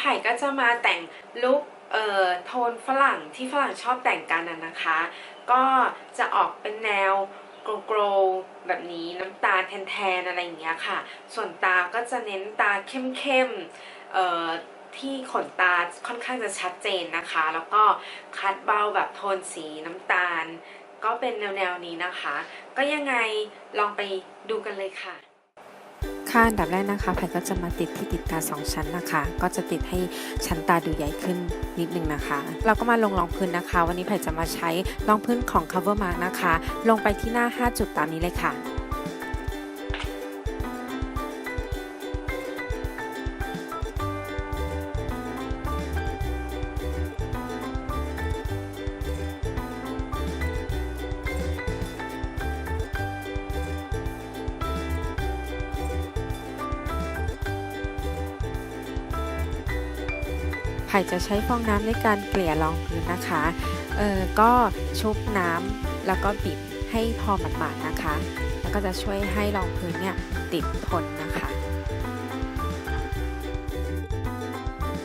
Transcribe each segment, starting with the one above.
ผัยก็จะมาแต่งลุคเอ่อโทนฝรั่งที่ฝรั่งชอบแต่งกันนะนะคะ ก็จะออกเป็นแนวโกลโกลแบบนี้น้ำตาแทนๆอะไรอย่างเงี้ยค่ะ ส่วนตาก็จะเน้นตาเข้มๆเอ่อที่ขนตาค่อนข้างจะชัดเจนนะคะ แล้วก็คัดเบาแบบโทนสีน้ำตาล ก็เป็นแนวๆนี้นะคะ ก็ยังไงลองไปดูกันเลยค่ะ ค่ะอันดับแรกนะคะแพทก็จะมาติดที่ติดตา 2 ชั้นนะคะ ก็จะติดให้ชั้นตาดูใหญ่ขึ้นนิดนึงนะคะ เราก็มาลงรองพื้นนะคะ วันนี้แพทจะมาใช้รองพื้นของ Cover Mark นะคะ ลงไปที่หน้า 5 จุดตามนี้เลยค่ะ ผ่จะใช้ฟองน้ำในการเกลี่ยรองพื้นนะคะ เออก็ชุบน้ำแล้วก็บีบให้พอหมาดๆนะคะ แล้วก็จะช่วยให้รองพื้นเนี่ยติดทนนะคะ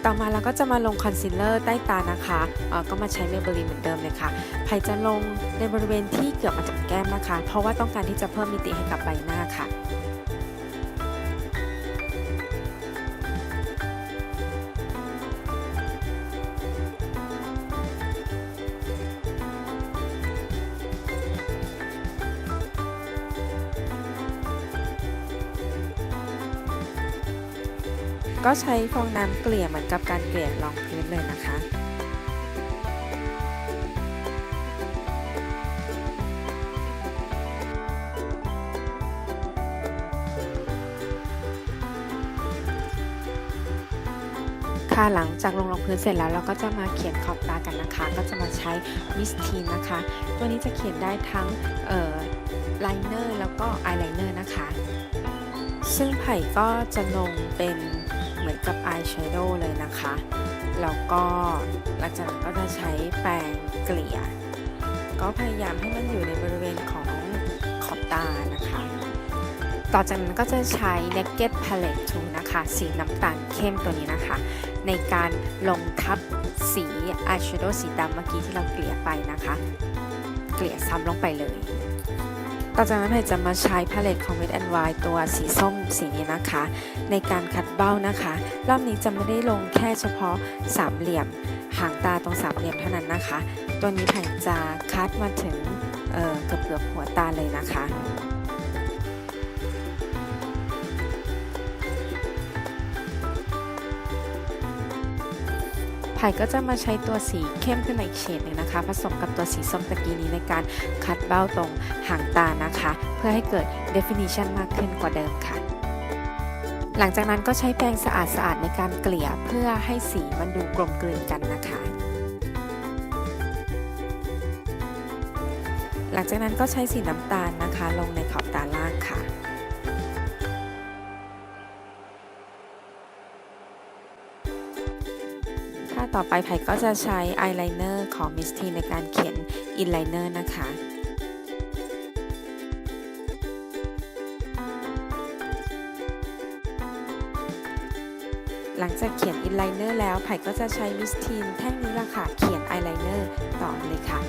ต่อมาเราก็จะมาลงคอนซีลเลอร์ใต้ตานะคะเออก็มาใช้เมเบลีนเหมือนเดิมเลยค่ะไผ่จะลงในบริเวณที่เกือบมาจากแก้มนะคะ เพราะว่าต้องการที่จะเพิ่มมิติให้กับใบหน้าค่ะ ก็ใช้ฟองน้ำเกลี่ยเหมือนกับการเกลี่ยรองพื้นเลยนะคะค่ะหลังจากลงรองพื้นเสร็จแล้วเราก็จะมาเขียนขอบตากันนะคะ ก็จะมาใช้มิสทีนนะคะ ตัวนี้จะเขียนได้ทั้งไลเนอร์แล้วก็อายไลเนอร์นะคะ ซึ่งไผ่ก็จะลงเป็น มือนกับอายแชโดว์เลยนะคะ แล้วก็หลังจากนั้นก็จะใช้แปรงเกลี่ย ก็พยายามให้มันอยู่ในบริเวณของขอบตานะคะ ต่อจากนั้นก็จะใช้ Naked Palette t o o นะคะ สีน้ำตาลเข้มตัวนี้นะคะ ในการลงทับสีอายแชโดว์สีดำเมื่อกี้ที่เราเกลี่ยไปนะคะ เกลี่ยซ้ำลงไปเลย ต่อจากนั้นเราจะมาใช้พาเลตของ Wet n Wild ตัวสีส้มสีนี้นะคะ ในการคัดเบ้านะคะ รอบนี้จะไม่ได้ลงแค่เฉพาะสามเหลี่ยม หางตาตรงสามเหลี่ยมเท่านั้นนะคะ ตัวนี้แผ่นจะคัดมาถึงเเกือบเกือบหัวตาเลยนะคะ ไผ่ก็จะมาใช้ตัวสีเข้มขึ้นมาอีกเฉดหนึ่งนะคะ ผสมกับตัวสีส้มตะกี้นี้ในการคัดเบ้าตรงหางตานะคะ เพื่อให้เกิด definition มากขึ้นกว่าเดิมค่ะ หลังจากนั้นก็ใช้แปรงสะอาดๆในการเกลี่ยเพื่อให้สีมันดูกลมกลืนกันนะคะหลังจากนั้นก็ใช้สีน้ำตาลนะคะ ลงในขอบตาล่างค่ะ ถ้าต่อไปไผ่ก็จะใช้อายไลเนอร์ของมิสทีในการเขียนอินไลเนอร์นะคะหลังจากเขียนอินไลเนอร์แล้วไผ่ก็จะใช้มิสทีนแท่งนี้ละค่ะ เขียนอายไลเนอร์ต่อเลยค่ะ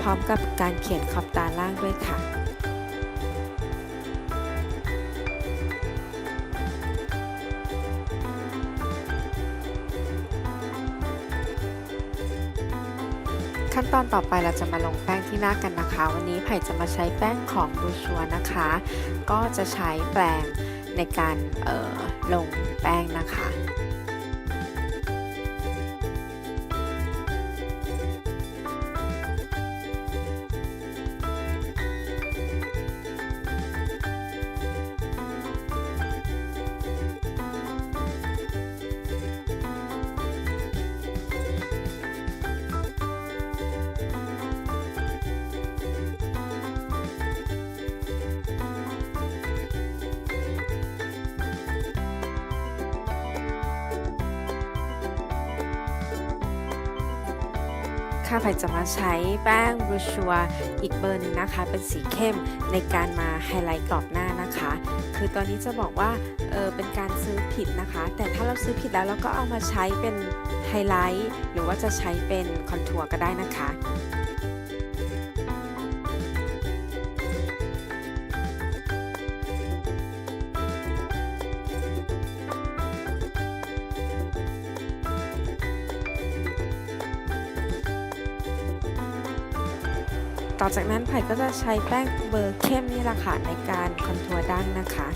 พร้อมกับการเขียนขอบตาล่างด้วยค่ะ ขั้นตอนต่อไปเราจะมาลงแป้งที่หน้ากันนะคะ วันนี้ไผ่จะมาใช้แป้งของบูชัวนะคะ ก็จะใช้แปรงในการออลงแป้งนะคะ ค่ะไผ่จะมาใช้แป้งบรูชัวอีกเบอร์หนึ่งนะคะ เป็นสีเข้มในการมาไฮไลท์กรอบหน้านะคะ คือตอนนี้จะบอกว่าเออเป็นการซื้อผิดนะคะ แต่ถ้าเราซื้อผิดแล้วเราก็เอามาใช้เป็นไฮไลท์หรือว่าจะใช้เป็นคอนทัวร์ก็ได้นะคะ ต่อจากนั้นไผ่ก็จะใช้แป้งเบอร์เข้มนี่แหละค่ะในการคอนทัวร์ดั้งนะคะ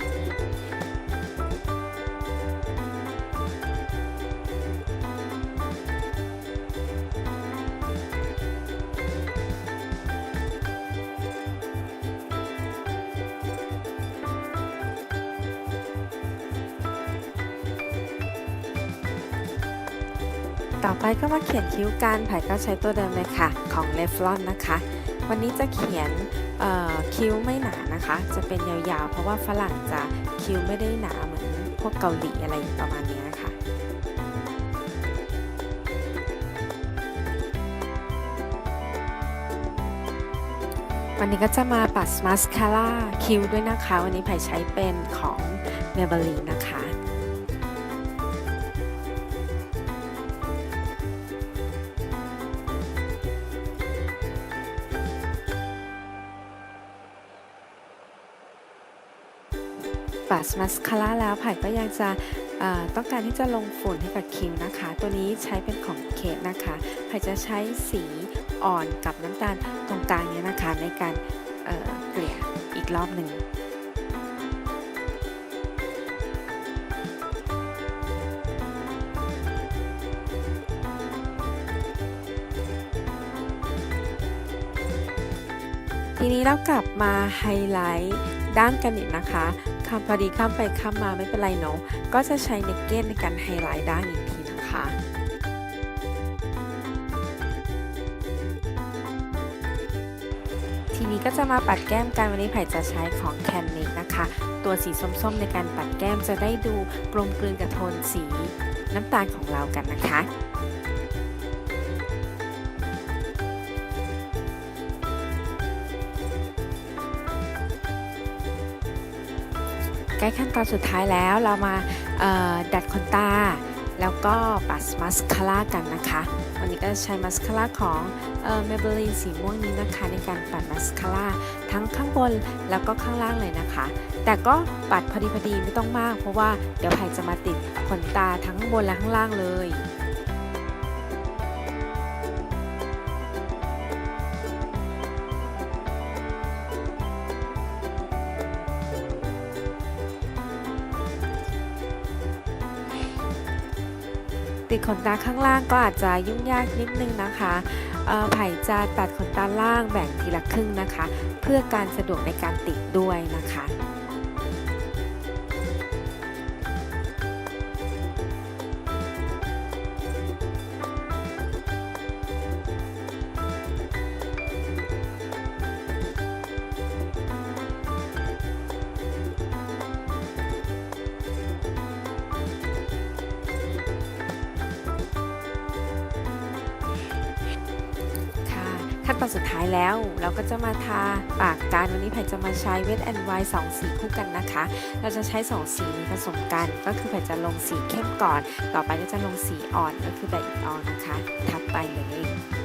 ต่อไปก็มาเขียนคิ้วกันไผ่ก็ใช้ตัวเดิมเลยค่ะ ของเลฟลอนนะคะ วันนี้จะเขียนคิ้วไม่หนานะคะ จะเป็นยาวๆ เพราะว่าฝรั่งจะคิ้วไม่ได้หนาเหมือนพวกเกาหลีอะไรประมาณนี้ยค่ะวันนี้ก็จะมาปัดมาสคาร่าคิ้วด้วยนะคะ วันนี้ไผ่ใช้เป็นของ Maybelline นะคะ ปัดมาสคาร่าแล้วไผ่ก็ยังจะต้องการที่จะลงฝุ่นให้กับคิ้วนะคะ ตัวนี้ใช้เป็นของเคทนะคะไผ่จะใช้สีอ่อนกับน้ำตาลตรงกลางนี้นะคะ ในการเอ่อเกลี่ยอีกรอบหนึ่งทีนี้เรากลับมาไฮไลท์ด้านกันอีกนะคะ คำพอดีข้ามไปข้ามมาไม่เป็นไรเนาะก็จะใช้เนกเก็ตในการไฮไลท์ด้านอีกทีนะคะทีนี้ก็จะมาปัดแก้มกันวันนี้ไผ่จะใช้ของแคนนิกนะคะ ตัวสีส้มๆในการปัดแก้มจะได้ดูกลมกลืนกับโทนสีน้ำตาลของเรากันนะคะ ใกล้ขั้นตอนสุดท้ายแล้วเรามาดัดขนตา แล้วก็ปัดมาสคาร่ากันนะคะ วันนี้ก็ใช้มาสคาร่าของเมเบลินสีม่วงนี้นะคะในการปัดมาสคาร่าทั้งข้างบนแล้วก็ข้างล่างเลยนะคะ แต่ก็ปัดพอดีพอดีไม่ต้องมาก เพราะว่าเดี๋ยวไผ่จะมาติดขนตาทั้งบนและข้างล่างเลย ติดขนตาข้างล่างก็อาจจะยุ่งยากนิดนึงนะคะเอ่อไผ่จะตัดขนตาล่างแบ่งทีละครึ่งนะคะ เพื่อการสะดวกในการติดด้วยนะคะ ขั้นตอนสุดท้ายแล้ว เราก็จะมาทาปากกันวันนี้แผ่จะมาใช้เวทแอนไวสองสีคู่กันนะคะ เราจะใช้สองสีผสมกัน ก็คือแผ่จะลงสีเข้มก่อน ต่อไปก็จะลงสีอ่อนก็คือแบบอีออนนะคะ ทับไปเลย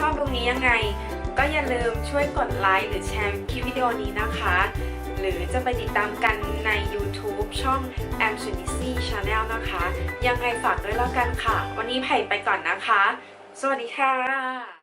ชอบตรงนี้ยังไง ก็อย่าลืมช่วยกดไลค์หรือแชร์คลิปวิดีโอนี้นะคะ หรือจะไปติดตามกันใน YouTube ช่อง a m s u n i c y Channel นะคะ ยังไงฝากด้วยแล้วกันค่ะ วันนี้ไผ่ไปก่อนนะคะ สวัสดีค่ะ